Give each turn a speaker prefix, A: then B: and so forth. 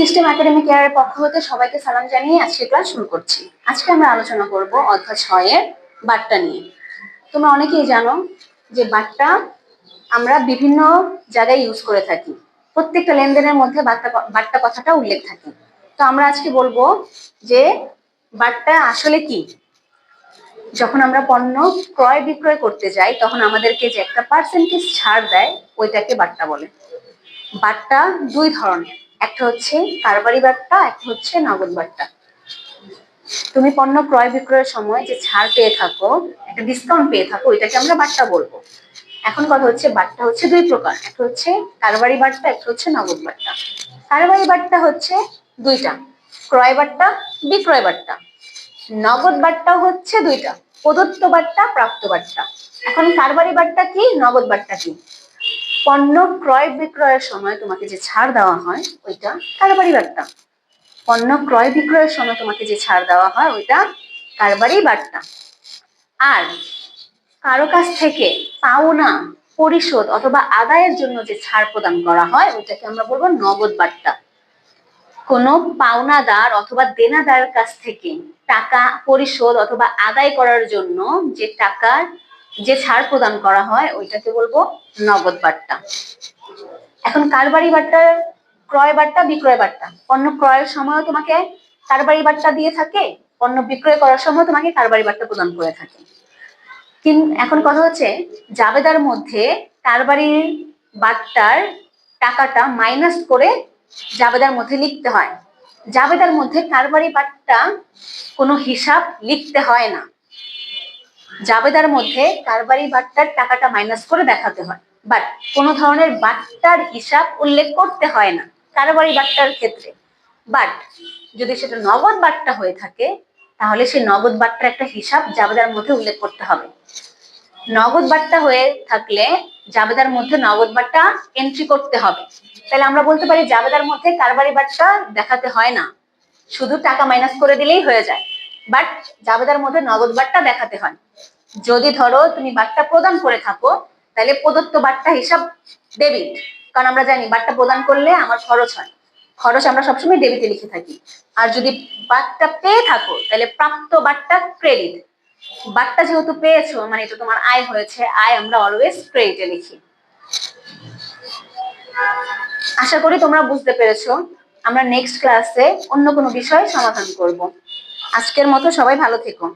A: System academy কেয়ারের পক্ষ হতে সবাইকে সালাম জানিয়ে আজকে ক্লাস শুরু করছি। আজকে আমরা আলোচনা করব অধ্যায় ছয়ের বাট্টা নিয়ে। তোমরা অনেকেই জানো যে বাট্টা আমরা বিভিন্ন জায়গায় ইউজ করে থাকি। প্রত্যেকটা লেনদেনের মধ্যে বাট্টা বাট্টা কথাটা উল্লেখ থাকে। তো আমরা আজকে বলব যে বাট্টা আসলে কি? যখন আমরা পণ্য ক্রয় বিক্রয় করতে যাই, তখন আমাদেরকে যে একটা পার্সেন্টেজ ছাড় দেয়, ওইটাকে বাট্টা বলে। বাট্টা দুই ধরনের। একটা হচ্ছে কারবারি বাট্টা, একটা হচ্ছে নগদ বাট্টা। তুমি পণ্য ক্রয় বিক্রয়ের সময় যে ছাড় পেয়ে থাকো, একটা ডিসকাউন্ট পেয়ে থাকো, ওইটাকে আমরা বাট্টা বলব। এখন কথা হচ্ছে বাট্টা হচ্ছে দুই প্রকার, একটা হচ্ছে কারবারি বাট্টা, একটা হচ্ছে নগদ বাট্টা। কারবারি বাট্টা হচ্ছে দুইটা, ক্রয় বাট্টা, বিক্রয় বাট্টা। নগদ বাট্টা হচ্ছে দুইটা, প্রদত্ত বাট্টা, প্রাপ্ত বাট্টা। এখন কারবারি বাট্টা কি, নগদ বাট্টা কি? পণ্য ক্রয় বিক্রয়ের সময় তোমাকে যে ছাড় দেওয়া হয়, ওইটা কারবারি বার্তা। পণ্য ক্রয় বিক্রয়ের সময় তোমাকে যে ছাড় দেওয়া হয়, ওইটা কারবারি বার্তা। আর কারও কাছ থেকে পাওনা, পরিশোধ অথবা আদায়ের জন্য যে ছাড় প্রদান করা হয়, ওইটাকে আমরা বলব নগদ বার্তা। কোনো পাওনাদার অথবা দেনাদার কাছ থেকে টাকা পরিশোধ অথবা আদায় করার জন্য যে টাকার যে ছাড় প্রদান করা হয়, ওইটাকে বলব নগদ বার্তা। এখন কারবারি বাট্টার ক্রয় বার্তা, বিক্রয় বার্তা। পণ্য ক্রয়ের সময় তোমাকে কারবারি বার্তা দিয়ে থাকে, পণ্য বিক্রয় করার সময় তোমাকে কারবারি বার্তা প্রদান করে থাকে। এখন কথা হচ্ছে, জাবেদার মধ্যে কারবারির বার্তার টাকাটা মাইনাস করে জাবেদার মধ্যে লিখতে হয়। জাবেদার মধ্যে কারবারি বার্তা কোনো হিসাব লিখতে হয় না। জাবেদার মধ্যে কারবারি বাট্টার টাকাটা মাইনাস করে দেখাতে হয়। বাট কোনো ধরনের বাট্টার হিসাব উল্লেখ করতে হয় না, কারবারি বাট্টার ক্ষেত্রে। বাট যদি সেটা নগদ বাট্টা হয়ে থাকে, তাহলে সেই নগদ বাট্টার একটা হিসাব জাবেদার মধ্যে উল্লেখ করতে হবে। নগদ বাট্টা হয়ে থাকলে জাবেদার মধ্যে নগদ বাট্টা এন্ট্রি করতে হবে। তাহলে আমরা বলতে পারি জাবেদার মধ্যে কারবারি বাট্টা দেখাতে হয় না। শুধু টাকা মাইনাস করে দিলেই হয়ে যায়। বাট জাবেদার মধ্যে নগদ বাট্টা দেখাতে হয়। যদি ধরো তুমি বাট্টা প্রদান করে থাকো, তাহলে প্রদত্ত বাট্টা হিসাব ডেবিট কারণ আমরা জানি বাট্টা প্রদান করলে আমার খরচ হয়। খরচ আমরা সবসময় ডেবিটে লিখে থাকি। আর যদি বাট্টা পেয়ে থাকো, তাহলে প্রাপ্ত বাট্টা ক্রেডিট বাট্টা যেহেতু পেয়েছ মানে এটা তোমার আয় হয়েছে, আয় আমরা অলওয়েজ ক্রেডিটে লিখি। আশা করি তোমরা বুঝতে পেরেছ। আমরা নেক্সট ক্লাসে অন্য কোনো বিষয় সমাধান করব। আজকের মতো সবাই ভালো থেকো।